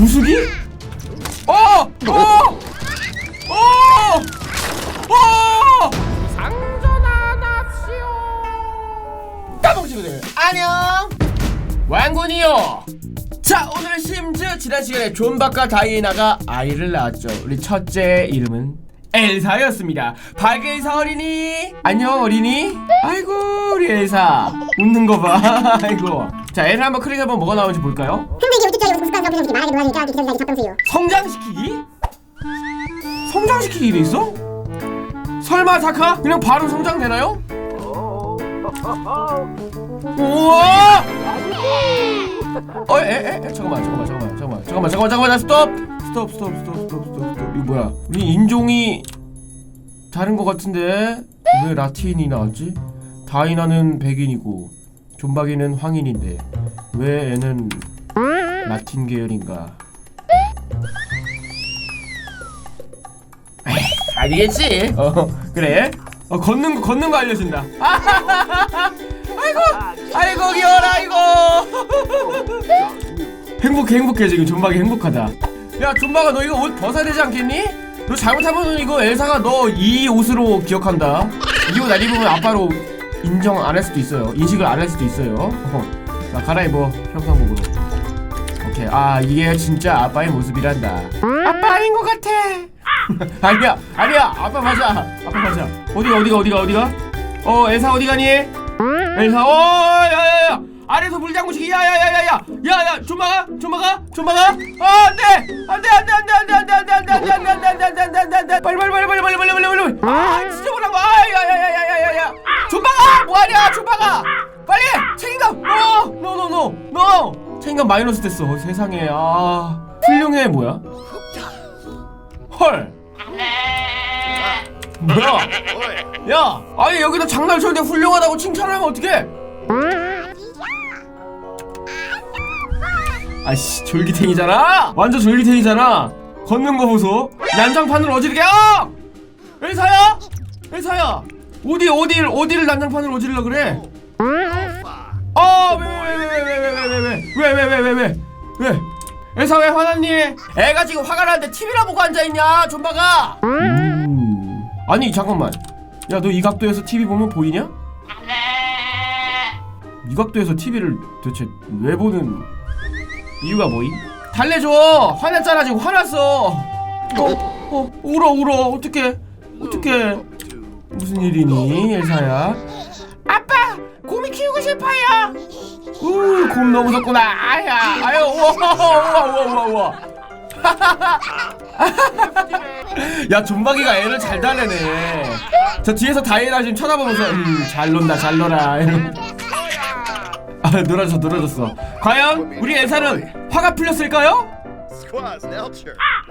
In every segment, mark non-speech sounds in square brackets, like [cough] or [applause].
부수기? 어! 어! 어! 어! 상전하납시오. 까먹 친구들 안녕. 왕군이요. 자 오늘 심즈 지난 시간에 존박과 다이애나가 아이를 낳았죠. 우리 첫째 이름은 엘사였습니다. 박엘사 어린이 안녕 어린이. 아이고 우리 엘사 웃는 거 봐. [laughs] 아이고. 자 엘사 한번 크릭 한번 뭐가 나오는지 볼까요? 흔들기 우뚝좌리 무슨 습관 성격이 말하기 놀라니까 기선사기 잡동수요 성장시키기? 성장시키기도 있어? 설마 사카? 그냥 바로 성장되나요? 우와! 어, 에, 에, 에, 잠깐만, 잠깐만, 잠깐만, 잠깐만, 잠깐만, 잠깐만, 잠깐만, 스톱! 스톱, 스톱, 스톱, 스톱, 스톱, 스톱. 이거 뭐야? 우리 인종이 다른 것 같은데 왜 라틴이 나왔지? 다이나는 백인이고 존박이는 황인인데 왜 애는 라틴 계열인가? 에이, 아니겠지. 어 그래. 어 걷는 거 걷는 거 알려준다. [laughs] 아이고 아이고 귀여라 아이고. 행복해 행복해 지금 존박이 행복하다. 야 존박아 너 이거 옷 벗어야 되지 않겠니? 너 잘못하면 이거 엘사가 너 이 옷으로 기억한다. 이 옷 안 입으면 아빠로 인정 안 할 수도 있어요. 인식을 안 할 수도 있어요. 어. 나 갈아입어 평상복으로. 오케이 아 이게 진짜 아빠의 모습이란다 아빠 아닌 것 같아 [laughs] 아니야 아니야 아빠 맞아 아빠 맞아 어디가 어디가 어디가 어디가 어 엘사 어디 가니 엘사 어 야야야 아래서 물장구시기 야야야야야 야야 좀마가 좀마가 좀마가 어 안돼 안돼 안돼 안돼 안돼 안돼 안돼 안돼 안돼 안돼 안돼 안돼 안돼 안돼 안돼 안돼 빨리 빨리 빨리 빨리 빨리 빨리 빨리 빨리 아 진짜 뭐라고 아야야야야야야야 좀마가 뭐하냐 좀마가 빨리 책임감 노노노노노 책임감 마이너스 됐어 어, 세상에 아 훌륭해 뭐야 헐 뭐야 야 아니 여기다 장난을 쳤는데 훌륭하다고 칭찬하면 어떡해 아씨 졸기탱이잖아 완전 졸기탱이잖아 걷는 거 보소 난장판을 어지르게 야 회사야 회사야 어디 어디를 어디를 난장판을 어지르려 그래 어왜왜왜왜왜왜왜왜왜왜왜 회사 왜 화났니 애가 지금 화가 나는데 TV나 보고 앉아 있냐 존박아 음 아니 잠깐만 야 너 이 각도에서 TV 보면 보이냐 이 각도에서 TV를 도대체 왜 보는 이유가 뭐임? 달래줘! 화났잖아 지금 화났어! 어, 어, 울어 울어 어떡해 어떡해 무슨 일이니 엘사야? 아빠! 곰이 키우고 싶어요! 우곰 너무 무섭구나 아야 아유 우와 우와 우와 우와 우와 [laughs] 야 존박이가 애를 잘 달래네. 저 뒤에서 다이애나 지금 쳐다보면서 음 잘 논다 잘 놀아. 이러고. 아 놀아줬어 놀아줬어. 과연 우리 엘사는 화가 풀렸을까요?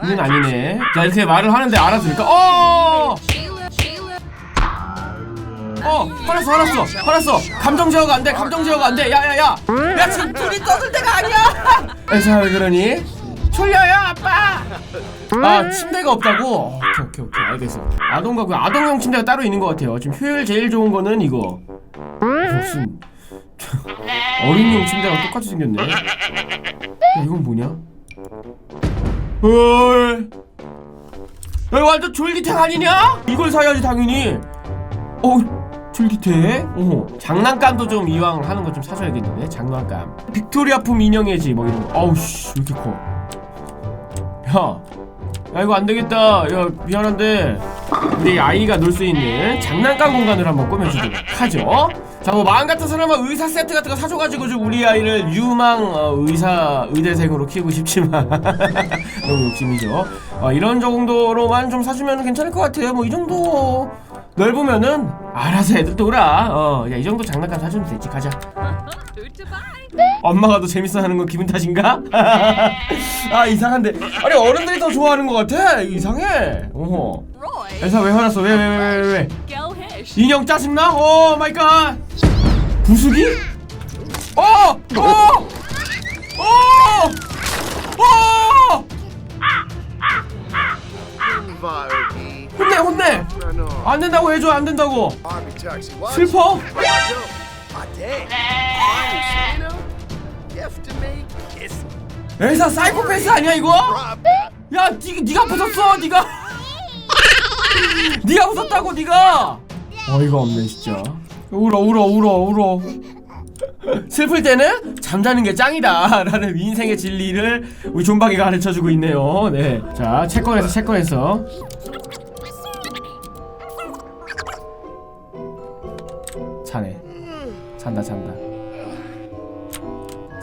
이건 아니네. 자 이렇게 말을 하는데 알아들을까? 어! 어 화났어 화났어 화났어. 감정 제어가 안돼 감정 제어가 안돼. 야야야. 야 지금 둘이 떠들 때가 아니야. [laughs] 엘사 왜 그러니? 졸려요 아빠! 아 침대가 없다고? 오케이 오케이 오케이 알겠어 아동 가구 아동용 침대가 따로 있는 것 같아요. 지금 효율 제일 좋은 거는 이거. 무슨 [laughs] 어린이용 침대랑 똑같이 생겼네. 야 이건 뭐냐? 헐 야, 완전 졸기탱 아니냐? 이걸 사야지 당연히. 어 졸기탱? 어 장난감도 좀 이왕 하는 거 좀 사줘야겠는데? 장난감. 빅토리아 품 인형이지 뭐 이런 거. 어우 씨왜 이렇게 커 야, 야 이거 안 되겠다. 야 미안한데 우리 아이가 놀 수 있는 장난감 공간을 한번 꾸며주도록 하죠. 자, 뭐 마음 같아서는 의사 세트 같은 거 사줘가지고 좀 우리 아이를 유망 어, 의사 의대생으로 키우고 싶지만 [laughs] 너무 욕심이죠. 어, 이런 정도로만 좀 사주면 괜찮을 것 같아요. 뭐 이 정도 넓으면은 알아서 애들 놀아. 어, 야 이 정도 장난감 사주면 되지. 가자. 엄마가 더 재밌어 하는 건 기분 탓인가? [laughs] 아 이상한데 아니 어른들이 더 좋아하는 것 같아 이상해 어허 엘사 왜 화났어 왜 왜 왜 왜 왜. 인형 짜증나? 오 마이 갓 부수기? 어! 어! 어! 어! 안 된다고 해줘 안 된다고? 슬퍼? 엘사 사이코패스 아니야 이거? 야 니, 니가 부쉈어 니가. 니가 부쉈다고 니가. 어이가 없네 진짜. 울어 울어 울어 울어. 슬플 때는 잠자는 게 짱이다. 라는 인생의 진리를 우리 존박이가 가르쳐주고 있네요. 네자 채권에서 채권에서 자네 잔다 잔다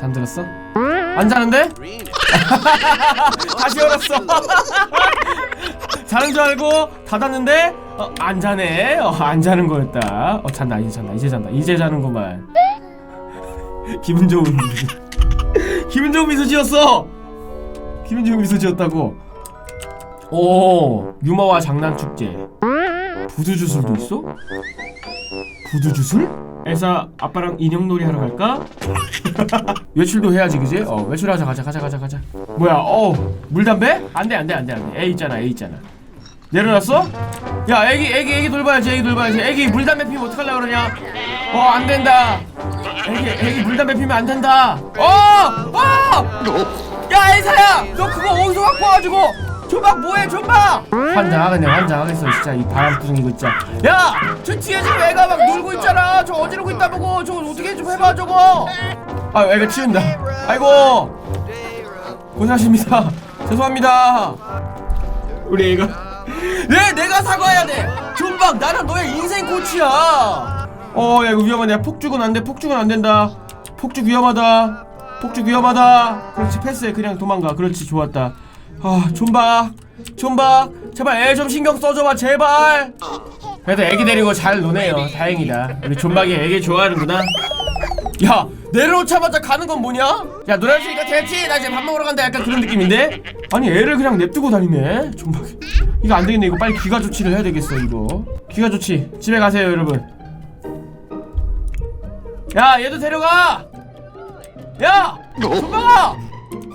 잠들었어? 안 자는데? [laughs] 다시 열었어. [laughs] 자는 줄 알고 닫았는데 어, 안 자네. 어, 안 자는 거였다. 어 잔다 이제 잔다 이제 잔다 이제 자는구만. [laughs] 기분 좋은. 기분 좋은 미소 지었어. 기분 좋은 미소 지었다고. 오 유머와 장난 축제. 부두 주술도 있어? 부두 주술? 엘사 아빠랑 인형놀이 하러 갈까? [laughs] 외출도 해야지 그지? 어 외출하자 가자 가자 가자 가자 뭐야 어 물담배? 안돼 안돼 안돼 안돼 애 있잖아 애 있잖아 내려놨어? 야 애기 애기 애기 돌봐야지 애기 돌봐야지 애기 물담배 피면 어떡하려고 그러냐 어 안된다 애기 애기 물담배 피면 안된다 어! 어! 야 엘사야 너 그거 어디서 갖고 와가지고 조박 뭐해 조박? 환장하겠네 환장하겠어. 진짜 이 바람둥이 이거 진짜. 야저 뒤에 지금 애가 막 놀고 있잖아. 저 어지르고 있다 보고. 저거 어떻게 좀 해봐 저거. 아 애가 치운다. 아이고. 고생하십니다. [laughs] 죄송합니다. 우리 애가. 왜 [laughs] 내가 사과해야 돼. 존박 나는 너의 인생 코치야. 어야 이거 위험하네. 폭죽은 안돼 폭죽은 안 된다. 폭죽 위험하다. 폭죽 위험하다. 그렇지 패스해. 그냥 도망가. 그렇지 좋았다 아 존박. 존박. 제발 애 좀 신경 써줘봐 제발. 그래도 애기 데리고 잘 노네요. 다행이다. 우리 존박이 애기 좋아하는구나. 야 내려놓자마자 가는 건 뭐냐? 야 놀았으니까 됐지? 나 이제 밥 먹으러 간다. 약간 그런 느낌인데? 아니 애를 그냥 냅두고 다니네 존박 이거 안 되겠네. 이거 빨리 귀가 조치를 해야 되겠어 이거. 귀가 조치. 집에 가세요 여러분. 야 얘도 데려가! 야! 존박아!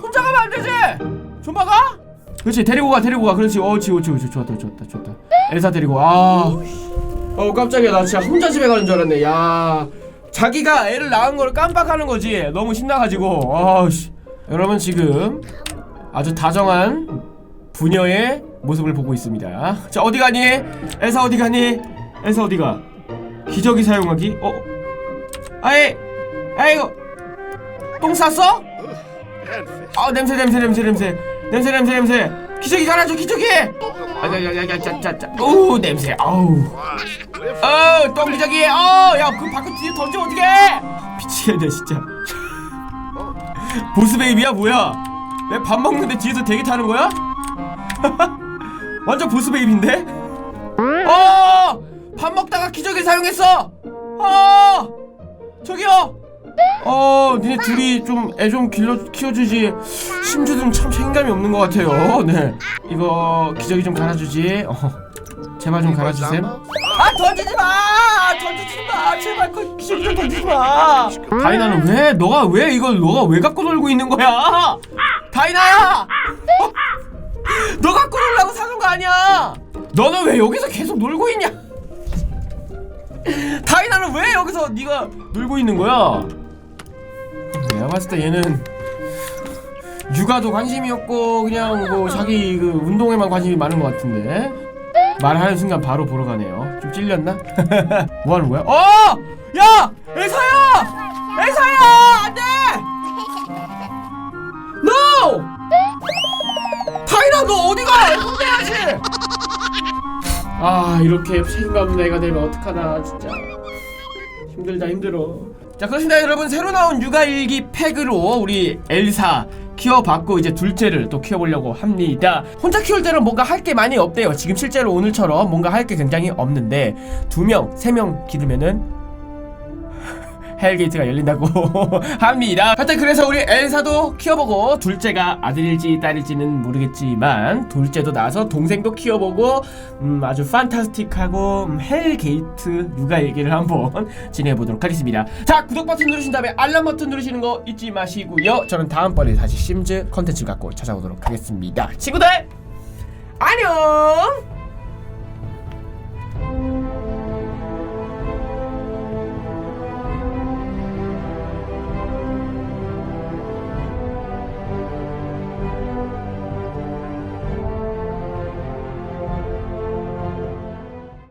혼자 가면 안 되지 존박아? 그렇지 데리고 가 데리고 가. 그렇지. 어치 옳지 옳지 좋았다 좋았다 좋았다. 엘사 데리고 아어 깜짝이야. 나 진짜 혼자 집에 가는 줄 알았네. 야 자기가 애를 낳은 걸 깜빡하는 거지. 너무 신나가지고. 아씨. 여러분 지금 아주 다정한 부녀의 모습을 보고 있습니다. 자 어디 가니? 엘사 어디 가니? 엘사 어디 가? 기저귀 사용하기? 어? 아이 아이고. 똥 쌌어? 아 냄새 냄새 냄새 냄새 냄새 냄새 냄새. 기저귀 갈아줘 기저귀. 아야야야야짜짜짜 오 냄새. 아우. 어똥 기저귀. 어야그 밖에 뒤에 던져 어떻게 미치겠네 진짜. [laughs] 보스 베이비야 뭐야? 내밥 먹는데 뒤에서 대기 타는 거야? [laughs] 완전 보스 베이비인데? 어밥 먹다가 기저귀 사용했어. 어! 저기요 어, 니네 둘이 좀 애 좀 길러 키워주지. 심주들은 참 책임감이 없는 것 같아요. 네, 이거 기저귀 좀 갈아주지. 어, 제발 좀 갈아주셈. 아 던지지 마, 던지지 마, 제발 그 기저귀 좀 던지지 마. 다이나는 왜? 너가 왜 이걸 너가 왜 갖고 놀고 있는 거야? 다이나야, 어? 너 갖고 놀라고 사는 거 아니야? 너는 왜 여기서 계속 놀고 있냐? 다이나는 왜 여기서 네가 놀고 있는 거야? 내가 봤을 때 얘는 육아도 관심이 없고 그냥 뭐 자기 그 운동에만 관심이 많은 것 같은데 말하는 순간 바로 보러 가네요. 좀 찔렸나? [laughs] 뭐 하는 거야? 어! 야! 엘사야! 엘사야! 안 돼! NO! 타이나 너 어디가? 혼내야지! 아 이렇게 책임감 애가 되면 어떡하나 진짜 힘들다 힘들어 자 그렇습니다. 여러분 새로 나온 육아일기 팩으로 우리 엘사 키워봤고 이제 둘째를 또 키워보려고 합니다. 혼자 키울 때는 뭔가 할 게 많이 없대요. 지금 실제로 오늘처럼 뭔가 할 게 굉장히 없는데 두 명, 세 명 기르면은 헬게이트가 열린다고 [laughs] 합니다. 하여튼 그래서 우리 엘사도 키워보고 둘째가 아들일지 딸일지는 모르겠지만 둘째도 낳아서 동생도 키워보고 음, 아주 판타스틱하고 음, 헬게이트 육아 얘기를 한번 [laughs] 진행해 보도록 하겠습니다. 자 구독 버튼 누르신 다음에 알람 버튼 누르시는 거 잊지 마시고요. 저는 다음번에 다시 심즈 컨텐츠 갖고 찾아오도록 하겠습니다. 친구들 안녕.